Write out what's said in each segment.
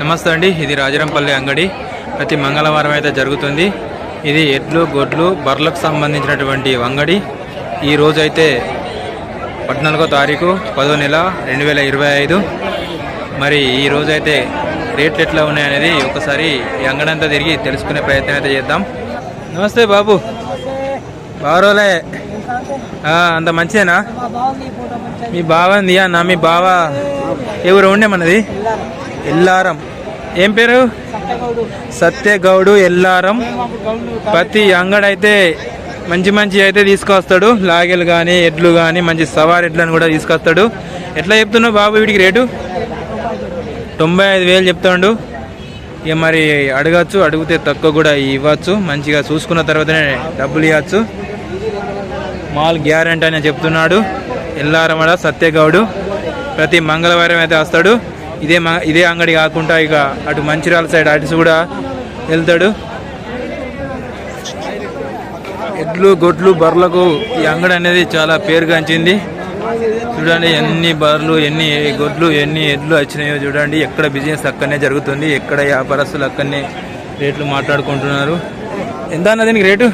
నమస్తే అండి ఇది రాజరంపల్లి అంగడి. ప్రతి మంగళవారం అయితే జరుగుతుంది. ఇది ఎడ్లు గొడ్లు బర్లకు సంబంధించినటువంటి అంగడి. ఈ రోజు అయితే పద్నాలుగో తారీఖు పదో నెల రెండు వేల ఇరవై ఐదు. మరి ఈ రోజైతే రేట్లు ఎట్లా ఉన్నాయనేది ఒకసారి ఈ అంగడి అంతా తిరిగి తెలుసుకునే ప్రయత్నం అయితే చేద్దాం. నమస్తే బాబు. బారోలే. అంత మంచిదేనా? మీ బావ అన్న మీ బావ. ఎవరు ఉండే మనది? ఎల్లారం. ఏం పేరు? సత్యగౌడు. ఎల్లారం. ప్రతి అంగడైతే మంచి మంచి అయితే తీసుకొస్తాడు. లాగెలు కానీ ఎడ్లు కానీ మంచి సవారి ఎడ్లను కూడా తీసుకొస్తాడు. ఎట్లా చెప్తున్నావు బాబు వీడికి రేటు? తొంభై ఐదు వేలు చెప్తాడు. ఇక మరి అడగచ్చు అడిగితే తక్కువ కూడా ఇవ్వచ్చు. మంచిగా చూసుకున్న తర్వాతనే డబ్బులు ఇవ్వచ్చు. మాల్ గ్యారెంటీ అని చెప్తున్నాడు. ఎల్లారమడ సత్యగౌడు. ప్రతి మంగళవారం అయితే వస్తాడు. ఇదే మ- ఇదే అంగడి కాకుండా ఇక అటు మంచిర్యాల సైడ్ అటు కూడా వెళ్తాడు. ఎడ్లు గొడ్లు బర్రెలకు ఈ అంగడి అనేది చాలా పేరుగాంచింది. చూడండి ఎన్ని బర్రెలు ఎన్ని గొడ్లు ఎన్ని ఎడ్లు వచ్చినాయో చూడండి. ఎక్కడ బిజినెస్ అక్కడనే జరుగుతుంది ఎక్కడ వ్యాపారస్తులు అక్కడనే రేట్లు మాట్లాడుకుంటున్నారు. ఎంత అన్న దీనికి రేటు?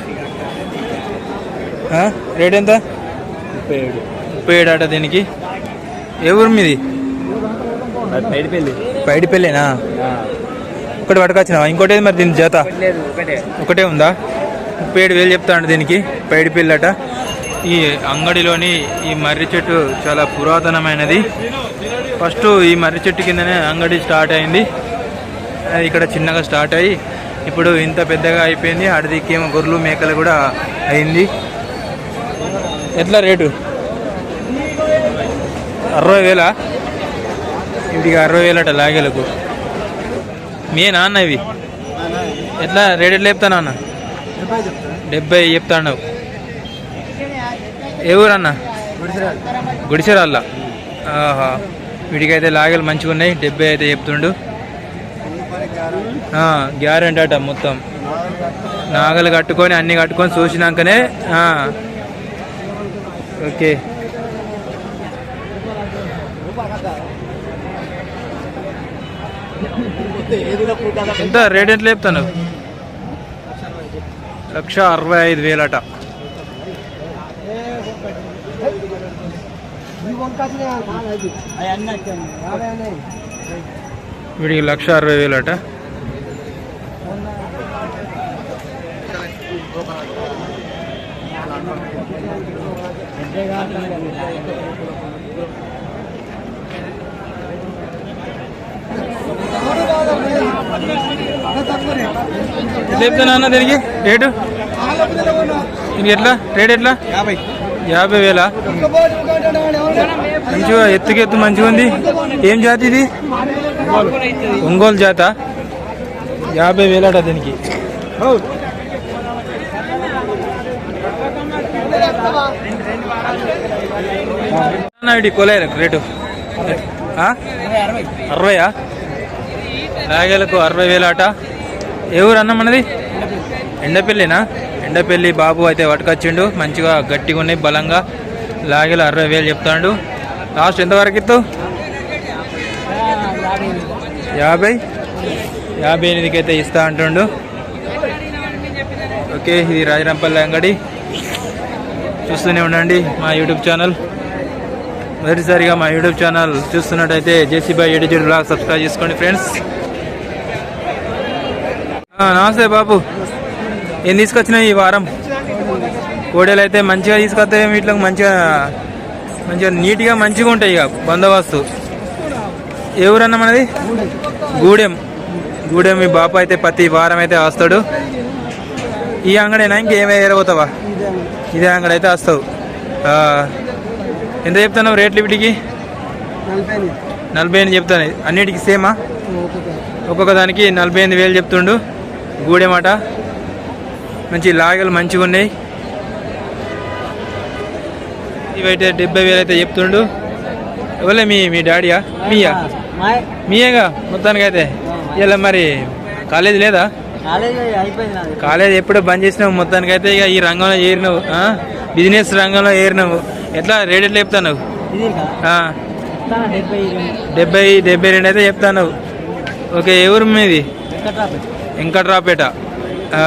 రేట్ ఎంత? ముప్పై ఏడు. ముప్పై ఏడు అట దీనికి. ఏ ఊరు మీది? పైడిపల్లేనా ఒకటి పట్టుకొచ్చినావా? ఇంకోటి మరి దీని జత? ఒకటే ఉందా? ముప్పై ఏడు వేలు చెప్తాడు దీనికి పైడిపల్లి అట ఈ అంగడిలోని ఈ మర్రి చెట్టు చాలా పురాతనమైనది. ఫస్ట్ ఈ మర్రి చెట్టు కిందనే అంగడి స్టార్ట్ అయింది. ఇక్కడ చిన్నగా స్టార్ట్ అయ్యి ఇప్పుడు ఇంత పెద్దగా అయిపోయింది. అడిదికేమో గొర్రెలు మేకలు కూడా అయింది. ఎట్లా రేటు? అరవై వేలా? ఇంటికి అరవై వేలు అట లాగేలకు. మీ నాన్న ఇవి? ఎట్లా? రేట్ ఎట్లా చెప్తాను అన్న డెబ్బై చెప్తాను ఏ ఊరన్న? గుడిసెరాళ్ళ. ఆహా. వీటికైతే లాగలు మంచిగా ఉన్నాయి. డెబ్బై అయితే చెప్తుండు. గ్యారెంటీ అట మొత్తం. నాగలు కట్టుకొని అన్ని కట్టుకొని చూసినాకనే ఓకే. ఎంత? రేట్ ఎంత లేపుతాను. లక్ష అరవై ఐదు వేలట. వీడికి లక్ష అరవై వేలట. అంతేగా చెప్తాను అన్న దీనికి? రేటు? దీనికి ఎట్లా? రేట్ ఎట్లా? యాభై. యాభై వేల? మంచిగా ఎత్తుకి ఎత్తు మంచిగా ఉంది. ఏం జాతి ఇది? ఒంగోలు జాత? యాభై వేలట దీనికి. కొలేరు రేటు? అరవయా? రాగేలకు అరవై వేలు అట ఏ ఊరు అన్న మనది ఎండపల్లినా? ఎండపల్లి బాబు అయితే పట్టుకొచ్చిండు. మంచిగా గట్టిగా ఉన్నాయి బలంగా. లాగేలు అరవై వేలు చెప్తాడు. లాస్ట్ ఎంతవరకు ఇస్తావు యాభై. యాభై ఎనిమిదికి అయితే ఇస్తా అంటుండు. ఓకే ఇది రాజరంపల్లి అంగడి. చూస్తూనే ఉండండి మా యూట్యూబ్ ఛానల్. మొదటిసారిగా మా యూట్యూబ్ ఛానల్ చూస్తున్నట్టయితే జేసీబాయ్ ఎడిజిడ్ బ్లాగ్ సబ్స్క్రైబ్ చేసుకోండి ఫ్రెండ్స్. నమస్తే బాబు. ఏం తీసుకొచ్చినాయి ఈ వారం? కోడలు అయితే మంచిగా తీసుకొస్తే వీటిలో మంచిగా మంచిగా నీట్గా మంచిగా ఉంటాయి ఇక బందోబస్తు. ఎవరన్నా మనది? గూడెం. గూడెం మీ బాపు అయితే ప్రతి వారం అయితే వస్తాడు. ఈ అంగడైనా? ఇంకేమే ఏరబోతావా? ఇదే అంగడి అయితే వస్తావు. ఎంత చెప్తున్నావు రేట్లు వీటికి? నలభై ఎనిమిది చెప్తాను అన్నిటికి సేమా? ఒక్కొక్క దానికి నలభై ఎనిమిది వేలు చెప్తుండు. గూడెమాట మంచి లాగలు మంచిగా ఉన్నాయి. ఇవైతే డెబ్బై వేలు అయితే చెప్తుండు. ఎవరే మీ మీ డాడీయా? మీయా? మీయేగా? మొత్తానికైతే. ఇలా మరి కాలేజ్ లేదా? కాలేజ్ ఎప్పుడో బంద్ చేసినావు మొత్తానికైతే ఇక ఈ రంగంలో ఏరినావు? బిజినెస్ రంగంలో ఏరినావు ఎట్లా రేట్ ఎట్లా చెప్తాను? డెబ్బై డెబ్బై రెండు అయితే చెప్తాను ఓకే ఊరు మీది? వెంకట్రాపేట ఆ,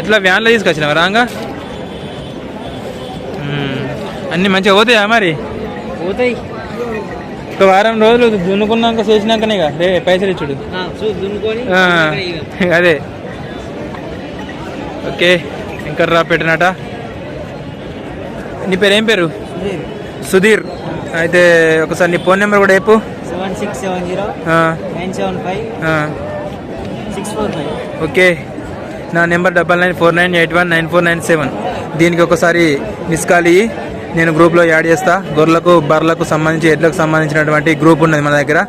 ఎట్లా వ్యాన్లో తీసుకొచ్చినావా? రాంగా. అన్నీ మంచిగా పోతాయా మరి? పోతాయి. ఒక వారం రోజులు దున్నుకున్నాక చేసినాకనే రే పైసలు ఇచ్చుడు. అదే. ఓకే వెంకట్రాపేటనట నీ పేరు ఏం పేరు? సుధీర్. అయితే ఒకసారి నీ ఫోన్ నెంబర్ కూడా చెప్పు. Seven six seven zero nine seven five okay. నా number double nine four nine eight one nine four nine seven. దీనికి ఒకసారి మిస్ కాల్ ఇయ్యి. నేను గ్రూప్లో యాడ్ చేస్తా. గొర్రెలకు బర్రెలకు సంబంధించి ఎడ్లకు సంబంధించినటువంటి గ్రూప్ ఉన్నది మన దగ్గర.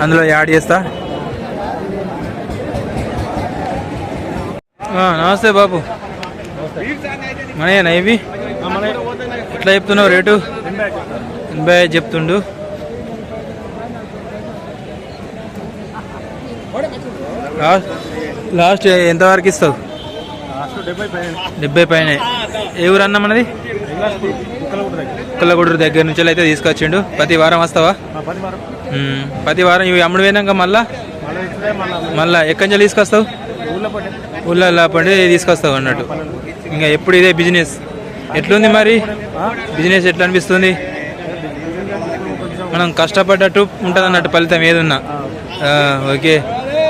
అందులో యాడ్ చేస్తా. ఆ, నమస్తే బాబు. మనయేనా ఇవి? ఎట్లా చెప్తున్నావు రేటు? ఎనభై ఐదు చెప్తుండు. లాస్ట్ లాస్ట్ ఎంతవరకు ఇస్తావు? డెబ్బై పైన. ఏ ఊరు అన్న మనది కుక్కలగూడూరు దగ్గర నుంచి అయితే తీసుకొచ్చిండు. ప్రతి వారం వస్తావా? ప్రతి వారం ఇవి అమ్ముడు పోయినాక మళ్ళా? మళ్ళా ఎక్కడి నుంచి తీసుకొస్తావు? ఊళ్ళో లాపండి తీసుకొస్తావు అన్నట్టు. ఇంకా ఎప్పుడు ఇదే బిజినెస్? ఎట్లుంది మరి? బిజినెస్ ఎట్లా అనిపిస్తుంది? మనం కష్టపడ్డట్టు ఉంటుంది అన్నట్టు ఫలితం ఏదున్నా. ఓకే.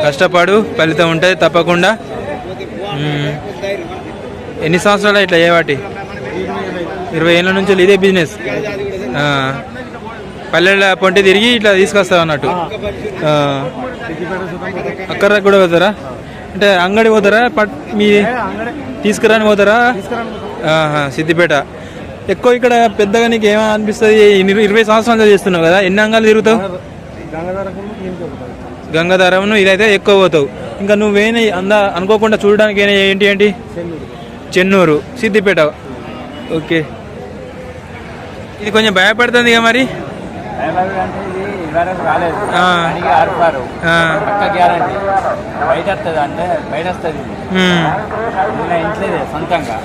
కష్టపడు ఫలితం ఉంటుంది తప్పకుండా. ఎన్ని సంవత్సరాలు ఇట్లా ఏవాటి ఇరవై ఏళ్ళ నుంచి ఇదే బిజినెస్? ఆ. పల్లెల పొంటి తిరిగి ఇట్లా తీసుకొస్తావు అన్నట్టు. అక్కడ కూడా పోతారా? అంటే అంగడి పోతారా? పట్ మీ తీసుకురాని పోతారా? సిద్దిపేట. ఎక్కువ ఇక్కడ పెద్దగా నీకు ఏమో అనిపిస్తుంది ఇరవై సంవత్సరాలు చేస్తున్నావు కదా ఎన్ని అంగాలు తిరుగుతావు? గంగాధారమును ఇదైతే ఎక్కువ పోతావు. ఇంకా నువ్వేనే అందా అనుకోకుండా చూడడానికి ఏంటి ఏంటి? చెన్నూరు సిద్దిపేట. ఓకే. ఇది కొంచెం భయపడుతుంది ఇక మరి.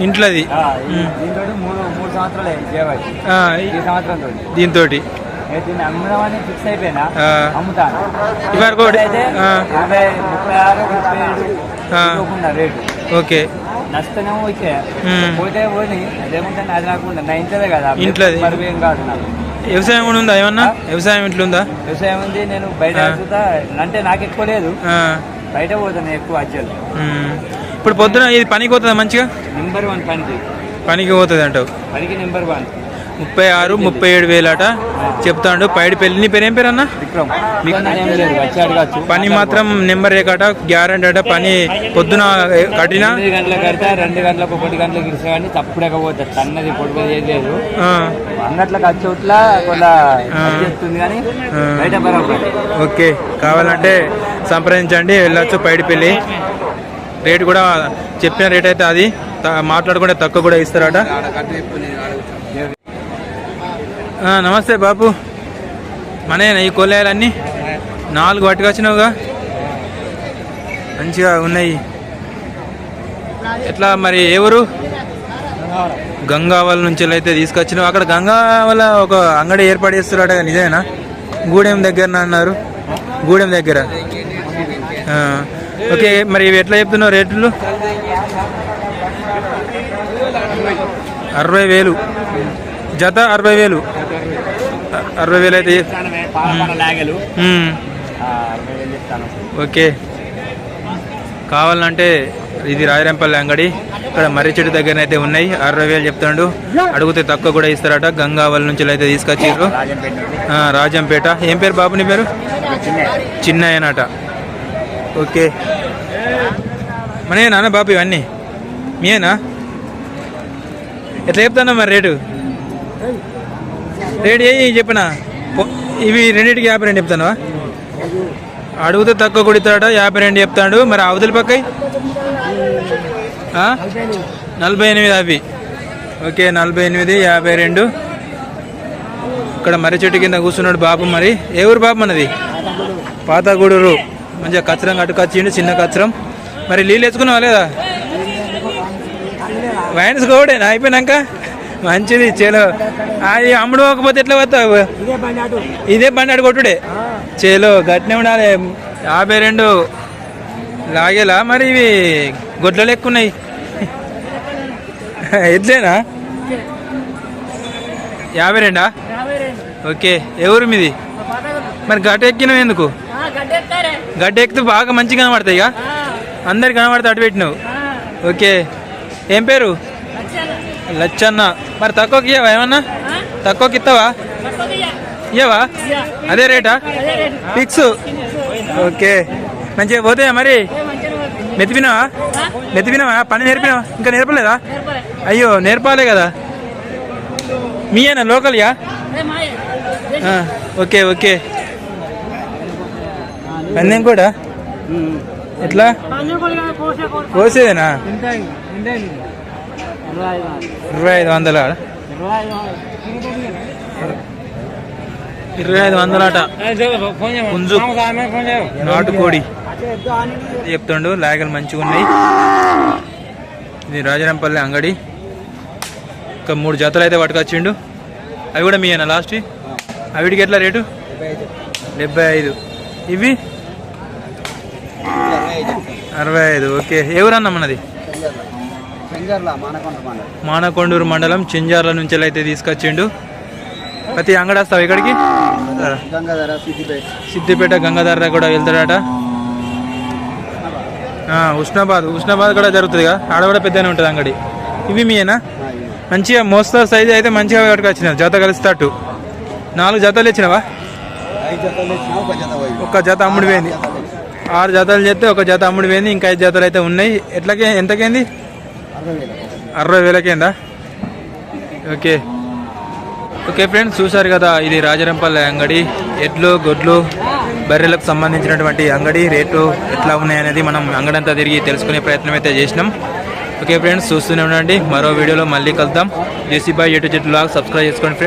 ఇంట్లోదే ఈ- దీంతో దీన్ని అమ్మడం ఫిక్స్ అయిపోయినా. అమ్ముతాను. ఇవరకు అయితే ముప్పై ఆరు ముప్పై ఏడు రేటు. ఓకే. వచ్చే. పోతే పోని అదేమంటే అది రాకుండా నా ఇంట్లోదే కదా ఇంట్లోది. మరి ఏం కాదు నాకు. వ్యవసాయం కూడా ఉందా ఏమన్నా? వ్యవసాయం ఇట్లుందా వ్యవసాయం ఉంది నేను బయట అంటే నాకు ఎక్కువ లేదు. బయట పోతాను ఎక్కువ అజ్జలు ఉమ్. ఇప్పుడు పొద్దున ఇది పనికి పోతుందా మంచిగా? నెంబర్ వన్ పనికి. పనికి పోతుంది అంటావు. పనికి నెంబర్ వన్ ముప్పై ఆరు ముప్పై ఏడు వేలట చెప్తాడు. పైడి పెళ్ళి నీ పేరు ఏం పేరు అన్న ఏం పని మాత్రం నెంబర్ ఏకట గ్యారంటీ అట పని పొద్దున కట్టినా? కడితే రెండు గంటలకు ఒకటి గంటలకు ఇస్తే కానీ చేస్తుంది కానీ ఆ. బయట బరాబర్ ఓకే. కావాలంటే సంప్రదించండి వెళ్ళొచ్చు పైడి పెళ్ళి రేట్ కూడా చెప్పిన రేట్ అయితే అది. మాట్లాడుకుంటే తక్కువ కూడా ఇస్తారట. నమస్తే బాపు. మనేనా ఈ కొల్లేయాలన్నీ? నాలుగు పట్టుకొచ్చినావుగా. మంచిగా ఉన్నాయి. ఎట్లా మరి ఎవరు గంగావల నుంచి అయితే తీసుకొచ్చినావు. అక్కడ గంగావల ఒక అంగడి ఏర్పాటు చేస్తున్నారట నిజమేనా? గూడెం దగ్గర అన్నారు? గూడెం దగ్గర. ఓకే మరి ఇవి ఎట్లా చెప్తున్నావు రేట్లు? అరవై వేలు. జత అరవై వేలు. అరవై వేలు అయితే ఓకే. కావాలంటే ఇది రాయరంపల్లి అంగడి. ఇక్కడ మర్రి చెట్టు దగ్గర అయితే ఉన్నాయి. అరవై వేలు చెప్తాడు. అడిగితే తక్కువ కూడా ఇస్తారట. గంగావల్ నుంచి అయితే తీసుకొచ్చిర్రు. రాజంపేట నుండి ఆ, రాజంపేట. ఏం పేరు బాబు నీ పేరు? చిన్న చిన్నయ్యనట. ఓకే. మనేనా బాబు ఇవన్నీ? మీయేనా? ఎట్లా చెప్తానా మరి రేటు? రేట్ ఏ చెప్పిన? ఇవి రెండింటికి యాభై రెండు చెప్తానువా? అడుగుతే తక్కువ కొడతాడా యాభై రెండు చెప్తాడు. మరి అవతలి పక్క నలభై ఎనిమిది అవి. ఓకే నలభై ఎనిమిది యాభై రెండు. ఇక్కడ మర్రి చెట్టు కింద కూర్చున్నాడు బాబు మరి. ఏ ఊరు బాబు మనది? పాతగూడూరు. మంచిగా కచ్చరం కట్టుకొచ్చిండు చిన్న కచ్చరం. మరి నీళ్ళు ఎత్తుకున్నావా లేదా? వైన్స్ కోడేనా అయిపోయినాక? మంచిది చేలో. అది అమ్ముడు పోకపోతే ఎట్లా పోతావు? ఇదే బండి కొట్టుడే? చేలో గట్టినే ఉండాలి. యాభై రెండు. లాగేలా? మరి ఇవి గొడ్ల లెక్కున్నాయి ఎట్లేనా యాభై రెండా? ఓకే. ఎవరు మీది? మరి గడ్డ ఎక్కినావు ఎందుకు? గడ్డ ఎక్కితే బాగా మంచిగా కనబడతాయి ఇక అందరికి కనబడితే అటు పెట్టినావు? ఓకే. ఏం పేరు? లచ్చన్న. మరి తక్కువకి ఇవ్వవా ఏమన్నా? తక్కువకి ఇస్తావా ఇవ్వవా అదే రేటా? ఫిక్స్. ఓకే. మంచిగా పోతాయా మరి? మెతిపినావా? మెతిపినావా? పని నేర్పినావా? ఇంకా నేర్పలేదా? అయ్యో నేర్పాలే కదా. మీయేనా లోకల్యా? Okay okay. పందెం కూడా? ఎట్లా? కోసేదేనా ఇరవై ఐదు వందల? ఇరవై ఐదు వందలట. పుంజు. నాటుకోడి. చెప్తుండు లాగలు మంచిగా ఉన్నాయి. ఇది రాజరంపల్లి అంగడి. ఇంకా మూడు జతలు అయితే పట్టుకొచ్చిండు. అవి కూడా మీ అన్న లాస్ట్? అవిటికి ఎట్లా రేటు? డెబ్బై ఐదు. ఇవి? అరవై ఐదు ఓకే. ఎవరన్నా మనది మానకొండూరు మండలం చింజార్ల నుంచి అయితే తీసుకొచ్చిండు. ప్రతి అంగడి వస్తావు ఇక్కడికి గంగాధర సిద్దిపేట. గంగాధర కూడా వెళ్తాడట. ఆ, ఉస్నాబాద్ ఉస్నాబాద్ కూడా జరుగుతుందిగా. ఆడ కూడా పెద్దనే ఉంటుంది అంగడి. ఇవి మీయేనా? మంచిగా మోస్తారు సైజ్ అయితే మంచిగా పట్టుకొచ్చినారు జత కలిస్తాటు నాలుగు జతలు ఇచ్చినావా ఒక జత అమ్ముడు పోయింది. ఆరు జతలు చేస్తే ఒక జత అమ్ముడు పోయింది. ఇంకా ఐదు జతలు అయితే ఉన్నాయి. ఎట్లకే ఎంతకేంది? అరవై వేలకేందా ఓకే. ఓకే ఫ్రెండ్స్ చూసారు కదా ఇది రాజరంపల్లి అంగడి. ఎడ్లు గొడ్లు బర్రెలకు సంబంధించినటువంటి అంగడి. రేట్లు ఎట్లా ఉన్నాయనేది మనం అంగడంతా తిరిగి తెలుసుకునే ప్రయత్నం అయితే చేసినాం. ఓకే ఫ్రెండ్స్ చూస్తూనే ఉండండి. మరో వీడియోలో మళ్ళీ కలుద్దాం. జేసీ బాయ్ ఎటు చెట్లు సబ్స్క్రైబ్ చేసుకోండి ఫ్రెండ్స్.